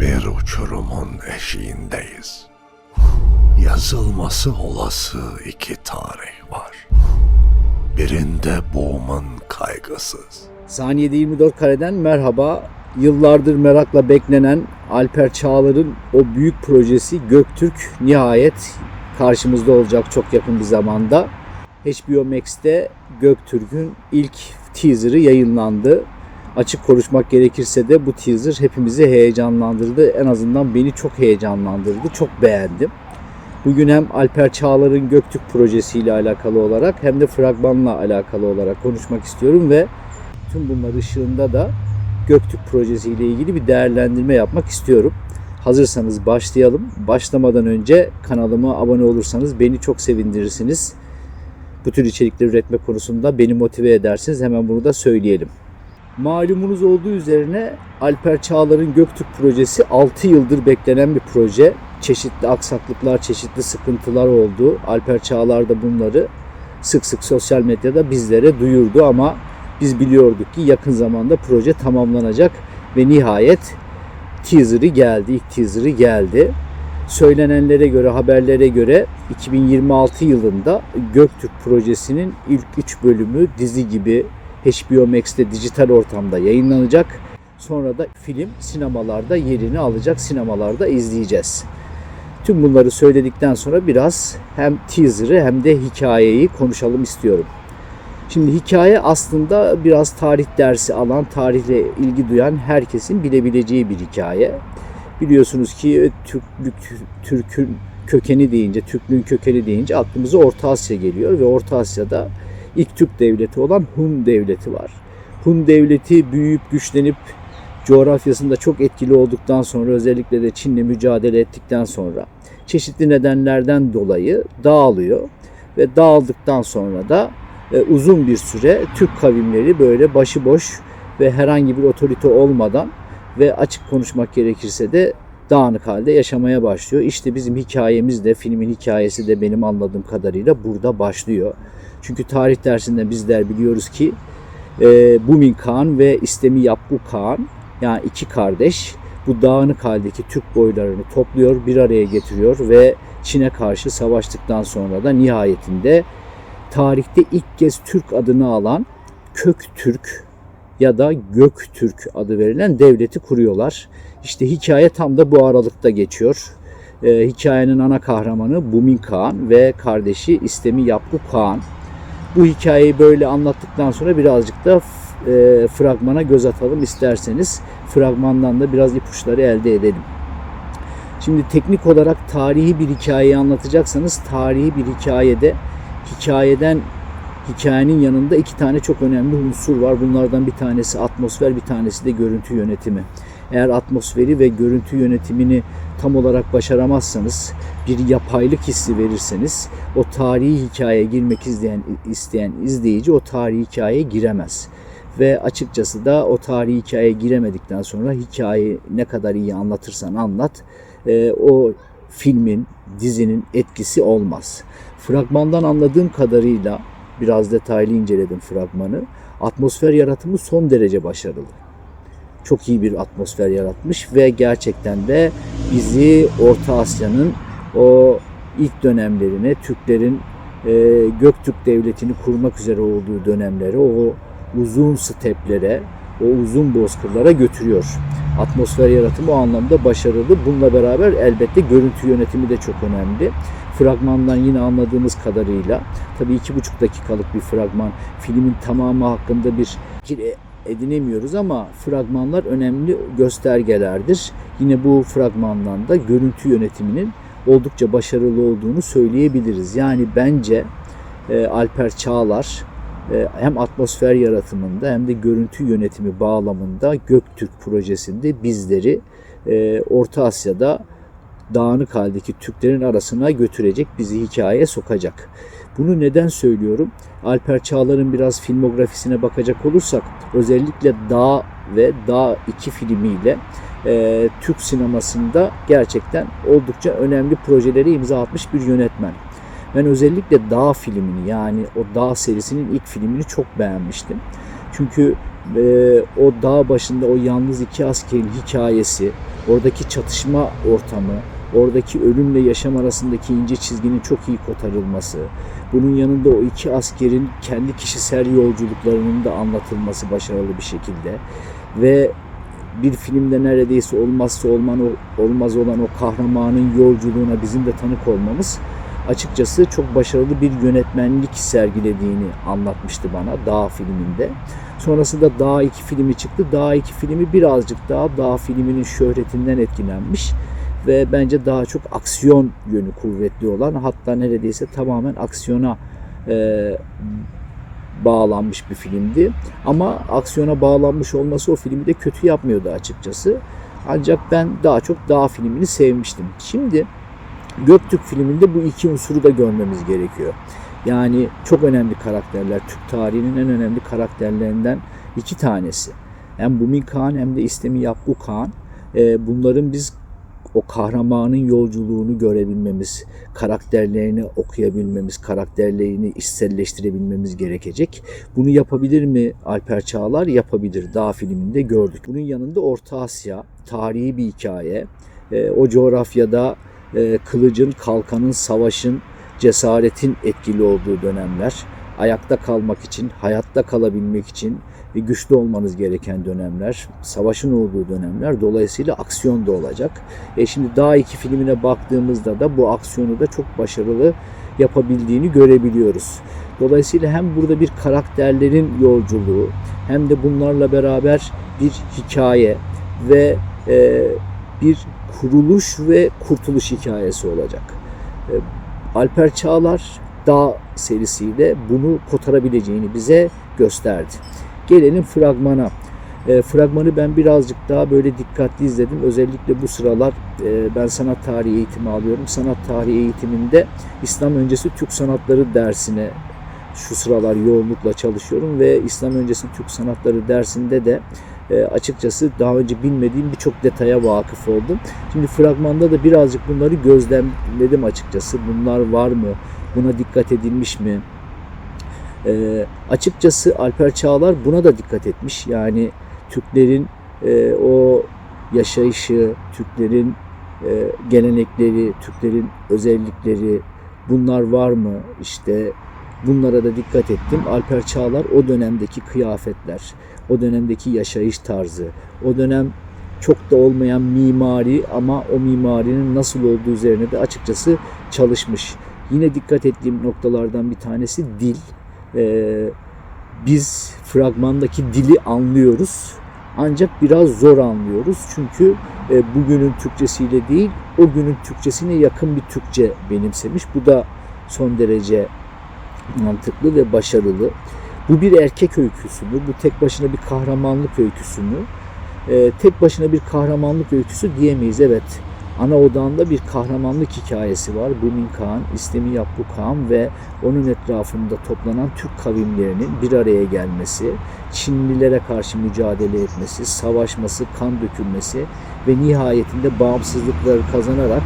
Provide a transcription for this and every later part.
Bir uçurumun eşiğindeyiz. Yazılması olası iki tarih var. Birinde boğumun kaygısız. Saniyede 24 kareden merhaba. Yıllardır merakla beklenen Alper Çağlar'ın o büyük projesi Göktürk nihayet karşımızda olacak çok yakın bir zamanda. HBO Max'te Göktürk'ün ilk teaser'ı yayınlandı. Açık konuşmak gerekirse de bu teaser hepimizi heyecanlandırdı. En azından beni çok heyecanlandırdı. Çok beğendim. Bugün hem Alper Çağlar'ın Göktürk projesiyle alakalı olarak hem de fragmanla alakalı olarak konuşmak istiyorum ve tüm bunlar ışığında da Göktürk projesiyle ilgili bir değerlendirme yapmak istiyorum. Hazırsanız başlayalım. Başlamadan önce kanalıma abone olursanız beni çok sevindirirsiniz. Bu tür içerikleri üretme konusunda beni motive edersiniz. Hemen bunu da söyleyelim. Malumunuz olduğu üzerine Alper Çağlar'ın Göktürk projesi 6 yıldır beklenen bir proje. Çeşitli aksaklıklar, çeşitli sıkıntılar oldu. Alper Çağlar da bunları sık sık sosyal medyada bizlere duyurdu ama biz biliyorduk ki yakın zamanda proje tamamlanacak ve nihayet teaser'ı geldi, ilk teaser'ı geldi. Söylenenlere göre, haberlere göre 2026 yılında Göktürk projesinin ilk 3 bölümü dizi gibi HBO Max'te dijital ortamda yayınlanacak. Sonra da film sinemalarda yerini alacak, sinemalarda izleyeceğiz. Tüm bunları söyledikten sonra biraz hem teaser'ı hem de hikayeyi konuşalım istiyorum. Şimdi hikaye aslında biraz tarih dersi alan, tarihle ilgi duyan herkesin bilebileceği bir hikaye. Biliyorsunuz ki Türklük, Türk'ün kökeni deyince, Türklüğün kökeni deyince aklımıza Orta Asya geliyor ve Orta Asya'da ilk Türk devleti olan Hun devleti var. Hun devleti büyüyüp güçlenip coğrafyasında çok etkili olduktan sonra özellikle de Çin'le mücadele ettikten sonra çeşitli nedenlerden dolayı dağılıyor ve dağıldıktan sonra da e, uzun bir süre Türk kavimleri böyle başıboş ve herhangi bir otorite olmadan ve açık konuşmak gerekirse de dağınık halde yaşamaya başlıyor. İşte bizim hikayemiz de filmin hikayesi de benim anladığım kadarıyla burada başlıyor. Çünkü tarih dersinde bizler biliyoruz ki e, Bumin Kağan ve İstemi Yapgu Kağan yani iki kardeş bu dağınık haldeki Türk boylarını topluyor, bir araya getiriyor ve Çin'e karşı savaştıktan sonra da nihayetinde tarihte ilk kez Türk adını alan Köktürk ya da Göktürk adı verilen devleti kuruyorlar. İşte hikaye tam da bu aralıkta geçiyor. Ee, hikayenin ana kahramanı Bumin Kağan ve kardeşi İstemi Yapgu Kağan. Bu hikayeyi böyle anlattıktan sonra birazcık da e, fragmana göz atalım isterseniz. Fragmandan da biraz ipuçları elde edelim. Şimdi teknik olarak tarihi bir hikayeyi anlatacaksanız tarihi bir hikayede hikayeden hikayenin yanında iki tane çok önemli unsur var. Bunlardan bir tanesi atmosfer, bir tanesi de görüntü yönetimi. Eğer atmosferi ve görüntü yönetimini tam olarak başaramazsanız, bir yapaylık hissi verirseniz o tarihi hikayeye girmek isteyen, isteyen izleyici o tarihi hikayeye giremez. Ve açıkçası da o tarihi hikayeye giremedikten sonra hikayeyi ne kadar iyi anlatırsan anlat, e, o filmin, dizinin etkisi olmaz. Fragmandan anladığım kadarıyla biraz detaylı inceledim fragmanı. Atmosfer yaratımı son derece başarılı. Çok iyi bir atmosfer yaratmış ve gerçekten de bizi Orta Asya'nın o ilk dönemlerine, Türklerin e, Göktürk Devleti'ni kurmak üzere olduğu dönemlere, o uzun steplere, o uzun bozkırlara götürüyor. Atmosfer yaratımı o anlamda başarılı. Bununla beraber elbette görüntü yönetimi de çok önemli. Fragmandan yine anladığımız kadarıyla tabii iki buçuk dakikalık bir fragman filmin tamamı hakkında bir fikir edinemiyoruz ama fragmanlar önemli göstergelerdir. Yine bu fragmandan da görüntü yönetiminin oldukça başarılı olduğunu söyleyebiliriz. Yani bence e, Alper Çağlar e, hem atmosfer yaratımında hem de görüntü yönetimi bağlamında Göktürk projesinde bizleri e, Orta Asya'da dağınık haldeki Türklerin arasına götürecek, bizi hikayeye sokacak. Bunu neden söylüyorum? Alper Çağlar'ın biraz filmografisine bakacak olursak özellikle Dağ ve Dağ 2 filmiyle e, Türk sinemasında gerçekten oldukça önemli projelere imza atmış bir yönetmen. Ben özellikle Dağ filmini yani o Dağ serisinin ilk filmini çok beğenmiştim. Çünkü Ve o dağ başında o yalnız iki askerin hikayesi, oradaki çatışma ortamı, oradaki ölümle yaşam arasındaki ince çizginin çok iyi kotarılması, bunun yanında o iki askerin kendi kişisel yolculuklarının da anlatılması başarılı bir şekilde ve bir filmde neredeyse olmazsa olman, olmaz olan o kahramanın yolculuğuna bizim de tanık olmamız açıkçası çok başarılı bir yönetmenlik sergilediğini anlatmıştı bana Dağ filminde. Sonrasında Dağ 2 filmi çıktı. Dağ 2 filmi birazcık daha Dağ filminin şöhretinden etkilenmiş ve bence daha çok aksiyon yönü kuvvetli olan hatta neredeyse tamamen aksiyona e, bağlanmış bir filmdi. Ama aksiyona bağlanmış olması o filmi de kötü yapmıyordu açıkçası. Ancak ben daha çok Dağ filmini sevmiştim. Şimdi Göktürk filminde bu iki unsuru da görmemiz gerekiyor. Yani çok önemli karakterler, Türk tarihinin en önemli karakterlerinden iki tanesi. Hem Bumin Kağan hem de İstemi Yapgu Kağan. Ee, bunların biz o kahramanın yolculuğunu görebilmemiz, karakterlerini okuyabilmemiz, karakterlerini içselleştirebilmemiz gerekecek. Bunu yapabilir mi Alper Çağlar? Yapabilir. Dağ filminde gördük. Bunun yanında Orta Asya, tarihi bir hikaye. Ee, o coğrafyada e, kılıcın, kalkanın, savaşın, cesaretin etkili olduğu dönemler. Ayakta kalmak için, hayatta kalabilmek için ve güçlü olmanız gereken dönemler, savaşın olduğu dönemler. Dolayısıyla aksiyon da olacak. E şimdi daha iki filmine baktığımızda da bu aksiyonu da çok başarılı yapabildiğini görebiliyoruz. Dolayısıyla hem burada bir karakterlerin yolculuğu hem de bunlarla beraber bir hikaye ve e, bir kuruluş ve kurtuluş hikayesi olacak. E, Alper Çağlar Dağ serisiyle bunu kotarabileceğini bize gösterdi. Gelelim fragmana. E, fragmanı ben birazcık daha böyle dikkatli izledim. Özellikle bu sıralar e, ben sanat tarihi eğitimi alıyorum. Sanat tarihi eğitiminde İslam öncesi Türk sanatları dersine şu sıralar yoğunlukla çalışıyorum ve İslam öncesi Türk sanatları dersinde de e, açıkçası daha önce bilmediğim birçok detaya vakıf oldum. Şimdi fragmanda da birazcık bunları gözlemledim açıkçası. Bunlar var mı? Buna dikkat edilmiş mi? E, açıkçası Alper Çağlar buna da dikkat etmiş. Yani Türklerin e, o yaşayışı, Türklerin e, gelenekleri, Türklerin özellikleri bunlar var mı? İşte bunlara da dikkat ettim. Alper Çağlar o dönemdeki kıyafetler, o dönemdeki yaşayış tarzı, o dönem çok da olmayan mimari ama o mimarinin nasıl olduğu üzerine de açıkçası çalışmış. Yine dikkat ettiğim noktalardan bir tanesi dil. Ee, biz fragmandaki dili anlıyoruz ancak biraz zor anlıyoruz. Çünkü e, bugünün Türkçesiyle değil, o günün Türkçesine yakın bir Türkçe benimsemiş. Bu da son derece mantıklı ve başarılı. Bu bir erkek öyküsü mü? Bu tek başına bir kahramanlık öyküsü mü? Ee, tek başına bir kahramanlık öyküsü diyemeyiz. Evet, ana odağında bir kahramanlık hikayesi var. Bumin Kağan, İstemi Yapbu Kağan ve onun etrafında toplanan Türk kavimlerinin bir araya gelmesi, Çinlilere karşı mücadele etmesi, savaşması, kan dökülmesi ve nihayetinde bağımsızlıkları kazanarak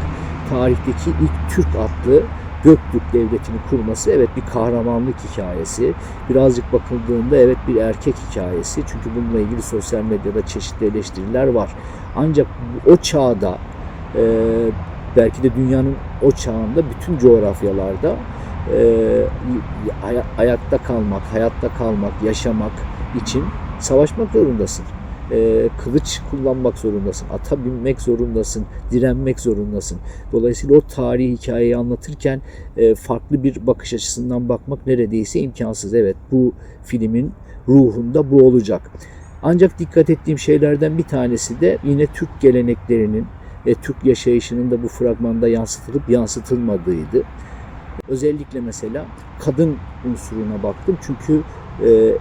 tarihteki ilk Türk adlı Göktürk Devleti'ni kurması evet bir kahramanlık hikayesi. Birazcık bakıldığında evet bir erkek hikayesi. Çünkü bununla ilgili sosyal medyada çeşitli eleştiriler var. Ancak o çağda e, belki de dünyanın o çağında bütün coğrafyalarda e, ayakta kalmak, hayatta kalmak, yaşamak için savaşmak zorundasın e, kılıç kullanmak zorundasın, ata binmek zorundasın, direnmek zorundasın. Dolayısıyla o tarihi hikayeyi anlatırken e, farklı bir bakış açısından bakmak neredeyse imkansız. Evet bu filmin ruhunda bu olacak. Ancak dikkat ettiğim şeylerden bir tanesi de yine Türk geleneklerinin ve Türk yaşayışının da bu fragmanda yansıtılıp yansıtılmadığıydı. Özellikle mesela kadın unsuruna baktım çünkü e,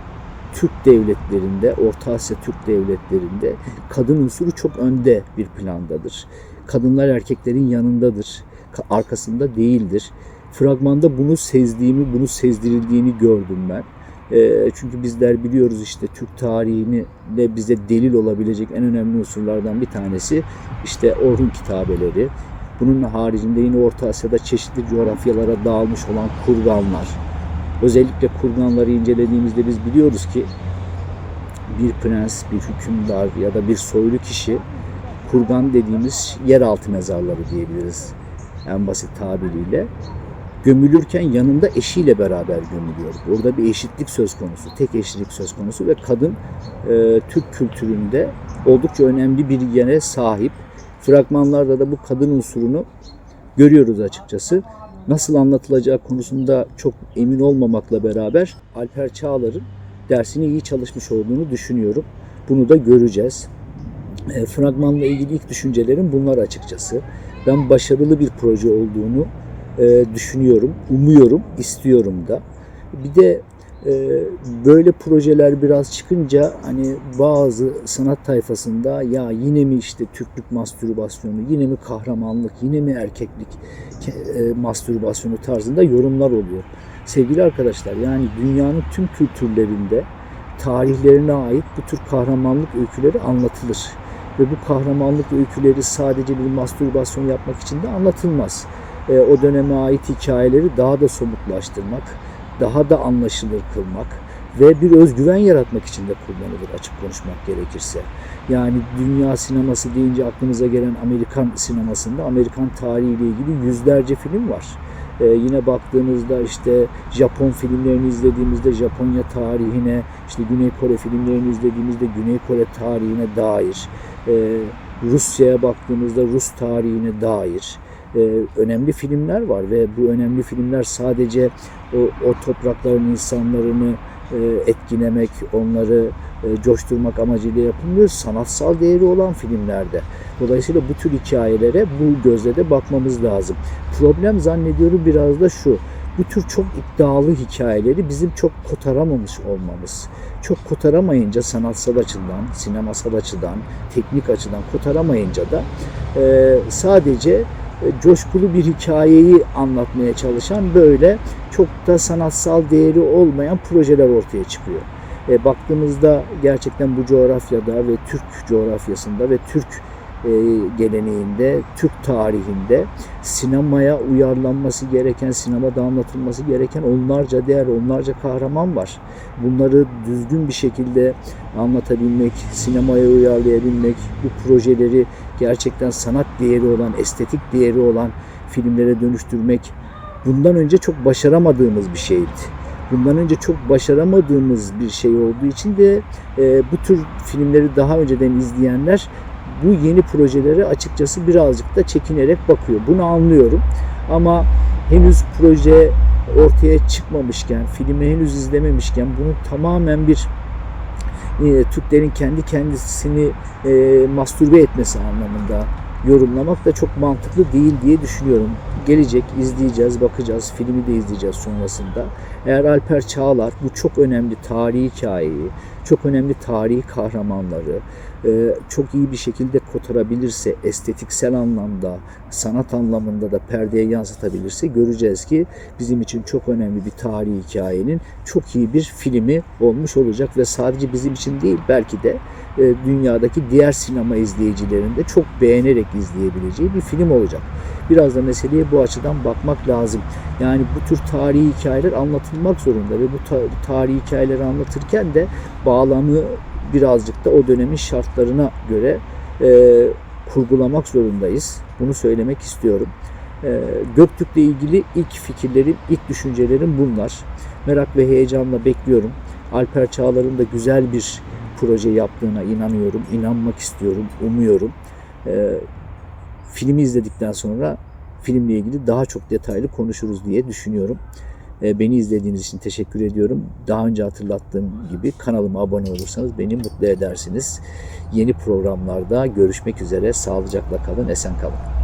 Türk devletlerinde, Orta Asya Türk devletlerinde kadın unsuru çok önde bir plandadır. Kadınlar erkeklerin yanındadır, ka- arkasında değildir. Fragmanda bunu sezdiğimi, bunu sezdirildiğini gördüm ben. Çünkü bizler biliyoruz işte Türk tarihini de bize delil olabilecek en önemli unsurlardan bir tanesi işte Orhun kitabeleri. Bunun haricinde yine Orta Asya'da çeşitli coğrafyalara dağılmış olan kurganlar, özellikle kurganları incelediğimizde biz biliyoruz ki bir prens, bir hükümdar ya da bir soylu kişi kurgan dediğimiz yeraltı mezarları diyebiliriz en basit tabiriyle gömülürken yanında eşiyle beraber gömülüyor. Burada bir eşitlik söz konusu, tek eşitlik söz konusu ve kadın e, Türk kültüründe oldukça önemli bir yere sahip. Fragmanlarda da bu kadın unsurunu görüyoruz açıkçası. Nasıl anlatılacağı konusunda çok emin olmamakla beraber Alper Çağlar'ın dersini iyi çalışmış olduğunu düşünüyorum. Bunu da göreceğiz. E, fragmanla ilgili ilk düşüncelerim bunlar açıkçası. Ben başarılı bir proje olduğunu e, düşünüyorum, umuyorum, istiyorum da. Bir de böyle projeler biraz çıkınca hani bazı sanat tayfasında ya yine mi işte Türklük mastürbasyonu, yine mi kahramanlık, yine mi erkeklik e, mastürbasyonu tarzında yorumlar oluyor. Sevgili arkadaşlar yani dünyanın tüm kültürlerinde tarihlerine ait bu tür kahramanlık öyküleri anlatılır. Ve bu kahramanlık öyküleri sadece bir mastürbasyon yapmak için de anlatılmaz. E, o döneme ait hikayeleri daha da somutlaştırmak, daha da anlaşılır kılmak ve bir özgüven yaratmak için de kullanılır açık konuşmak gerekirse. Yani dünya sineması deyince aklımıza gelen Amerikan sinemasında Amerikan tarihiyle ilgili yüzlerce film var. Ee, yine baktığımızda işte Japon filmlerini izlediğimizde Japonya tarihine, işte Güney Kore filmlerini izlediğimizde Güney Kore tarihine dair, e, Rusya'ya baktığımızda Rus tarihine dair e, önemli filmler var ve bu önemli filmler sadece o, o toprakların insanlarını e, etkilemek, onları e, coşturmak amacıyla yapılmıyor. Sanatsal değeri olan filmlerde. Dolayısıyla bu tür hikayelere bu gözle de bakmamız lazım. Problem zannediyorum biraz da şu. Bu tür çok iddialı hikayeleri bizim çok kotaramamış olmamız. Çok kotaramayınca sanatsal açıdan, sinemasal açıdan, teknik açıdan kotaramayınca da e, sadece coşkulu bir hikayeyi anlatmaya çalışan böyle çok da sanatsal değeri olmayan projeler ortaya çıkıyor. E, baktığımızda gerçekten bu coğrafyada ve Türk coğrafyasında ve Türk e, geleneğinde, Türk tarihinde sinemaya uyarlanması gereken, sinemada anlatılması gereken onlarca değer, onlarca kahraman var. Bunları düzgün bir şekilde anlatabilmek, sinemaya uyarlayabilmek, bu projeleri gerçekten sanat değeri olan, estetik değeri olan filmlere dönüştürmek bundan önce çok başaramadığımız bir şeydi. Bundan önce çok başaramadığımız bir şey olduğu için de e, bu tür filmleri daha önceden izleyenler bu yeni projelere açıkçası birazcık da çekinerek bakıyor. Bunu anlıyorum. Ama henüz proje ortaya çıkmamışken, filmi henüz izlememişken bunu tamamen bir e, Türklerin kendi kendisini e, mastürbe etmesi anlamında yorumlamak da çok mantıklı değil diye düşünüyorum. Gelecek, izleyeceğiz, bakacağız, filmi de izleyeceğiz sonrasında. Eğer Alper Çağlar bu çok önemli tarihi hikayeyi, çok önemli tarihi kahramanları çok iyi bir şekilde kotarabilirse, estetiksel anlamda, sanat anlamında da perdeye yansıtabilirse göreceğiz ki bizim için çok önemli bir tarihi hikayenin çok iyi bir filmi olmuş olacak ve sadece bizim için değil belki de e, dünyadaki diğer sinema izleyicilerinin de çok beğenerek izleyebileceği bir film olacak. Biraz da meseleye bu açıdan bakmak lazım. Yani bu tür tarihi hikayeler anlatılmak zorunda ve bu ta- tarihi hikayeleri anlatırken de bağlamı birazcık da o dönemin şartlarına göre e, kurgulamak zorundayız. Bunu söylemek istiyorum. E, Göktürk'le ilgili ilk fikirlerim, ilk düşüncelerim bunlar. Merak ve heyecanla bekliyorum. Alper Çağlar'ın da güzel bir proje yaptığına inanıyorum, inanmak istiyorum, umuyorum. E, filmi izledikten sonra filmle ilgili daha çok detaylı konuşuruz diye düşünüyorum. E, Beni izlediğiniz için teşekkür ediyorum. Daha önce hatırlattığım gibi kanalıma abone olursanız beni mutlu edersiniz. Yeni programlarda görüşmek üzere. Sağlıcakla kalın, esen kalın.